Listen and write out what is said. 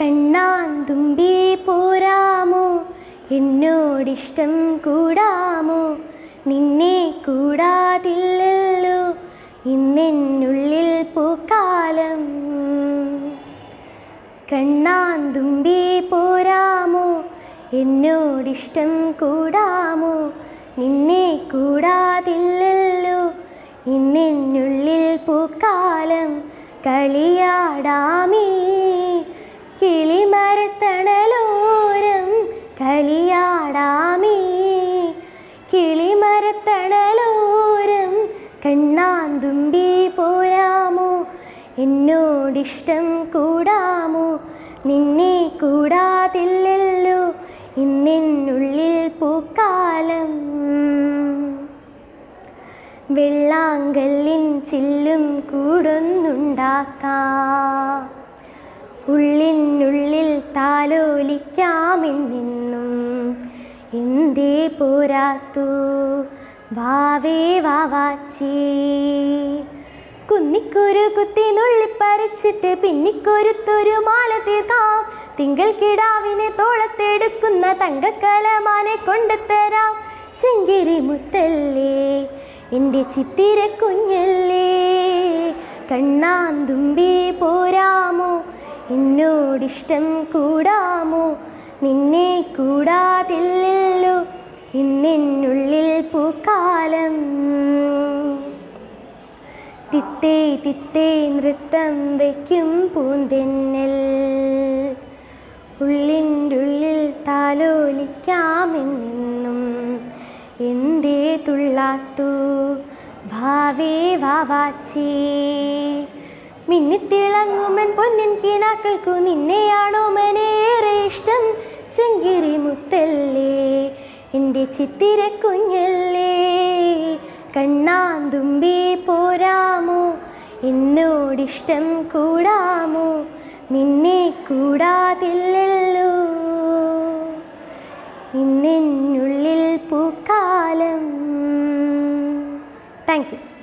കണ്ണാന്തുമ്പി പോരാമോ? എന്നോടിഷ്ടം കൂടാമോ? നിന്നെ കൂടാതില്ലല്ലോ. ഇന്നെന്നുള്ളിൽ പൂക്കാലം. കണ്ണാന്തുമ്പി പോരാമോ? എന്നോടിഷ്ടം കൂടാമോ? നിന്നെ കൂടാതില്ലല്ലോ. ഇന്നെന്നുള്ളിൽ പൂക്കാലം. കളിയാടാമേ. കിളിമരത്തണലോരം കളിയാടാമേ. കിളിമരത്തണലോരം കണ്ണാന്തുമ്പി പോരാമോ? എന്നോടിഷ്ടം കൂടാമോ? നിന്നെ കൂടാതില്ലല്ലോ. ഇന്നെന്നുള്ളിൽ പൂക്കാലം. വെള്ളാങ്കല്ലിൻ ചില്ലും കൂടൊന്നുണ്ടാക്കാം. ഉള്ളിനുള്ളിൽ താലോലിക്കാമെന്നെന്നും എന്തേ പോരാത്തു? വാവേ വാവാച്ചി കുന്നിക്കൊരു കുത്തി നുള്ളിപ്പറിച്ചിട്ട് പിന്നിക്കൊരുത്തൊരു മാല തീർക്കാം. തിങ്കൾ കിടാവിനെ തോളത്തെടുക്കുന്ന തങ്കക്കലമാനെ കൊണ്ടുതരാം ചെങ്കിരി മുത്തല്ലേ എന്റെ ചിത്തിര കുഞ്ഞല്ലേ. കണ്ണാന്തുമ്പി എന്നോടിഷ്ടം കൂടാമോ? നിന്നെ കൂടാതില്ലല്ലോ. ഇന്നെന്നുള്ളിൽ പൂക്കാലം. തിത്തേ തിത്തേ നൃത്തം വയ്ക്കും പൂന്തെന്നൽ. ഉള്ളിന്റെ ഉള്ളിൽ താലോലിക്കാമെന്നും എന്തേ തുള്ളാത്തു? ഭാവേ വാവാച്ചി മിന്നിത്തിളങ്ങുമൻ പൊന്നിൻ കിണാക്കൾക്കു നിന്നെയാണോ മനേറെ ഇഷ്ടം? ചെങ്കിരി മുത്തല്ലേ എന്റെ ചിത്തിര കുഞ്ഞല്ലേ കണ്ണാന്തുമ്പി പോരാമോ? എന്നോടിഷ്ടം കൂടാമോ? നിന്നെ കൂടാതില്ലല്ലോ. ഇന്നെന്നുള്ളിൽ പൂക്കാലം. Thank you.